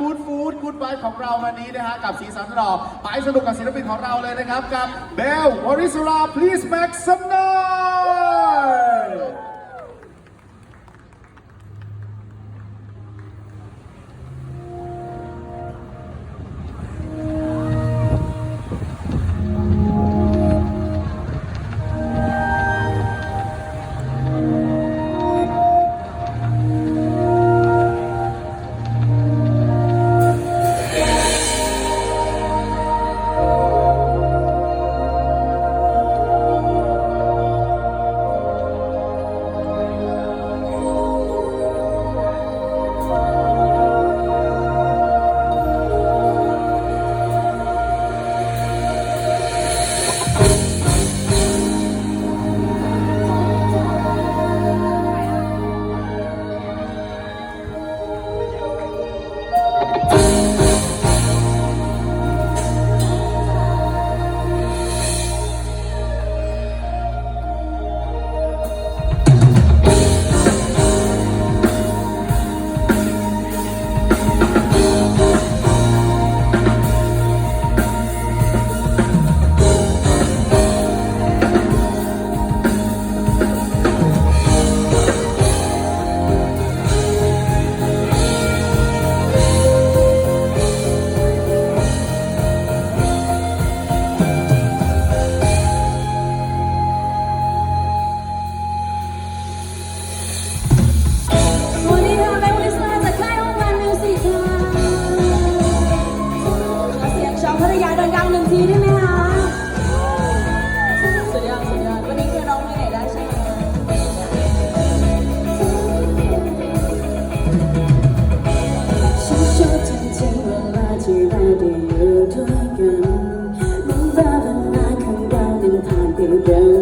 กูดฟู้ดกู๊ดไวของเราวันนี้นะฮะกับสีสันหล่อไปสนุกกับศิลปินของเราเลยนะครับกับเบลวริสราเพลสแม็กซ์ some น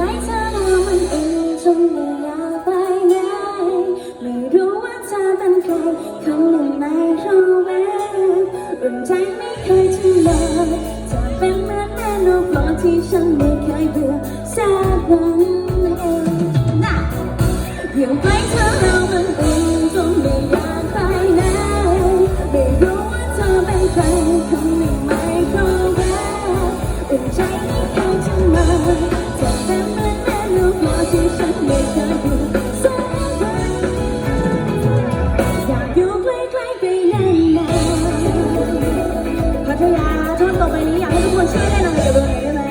ไล่เธอมามันเองจนไม่อาไปไหไม่รู้ว่าเธอเป็นใครคนหนึ่ไม่รู้แมว่นใจไต่อไปนี้อยากให้ทุกคนช่วยแนะนำกับเราหนอยได้ไหม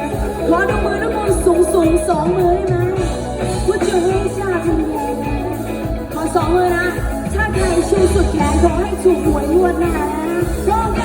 ขอดมือทุกคนสูงสูงสองมือได้ไหมว่าจะให้ชาติทำแรงขอสองมือนะ ถ้าใครชูสุดแขนขอให้ชูหวยงวดหน้านะโอเค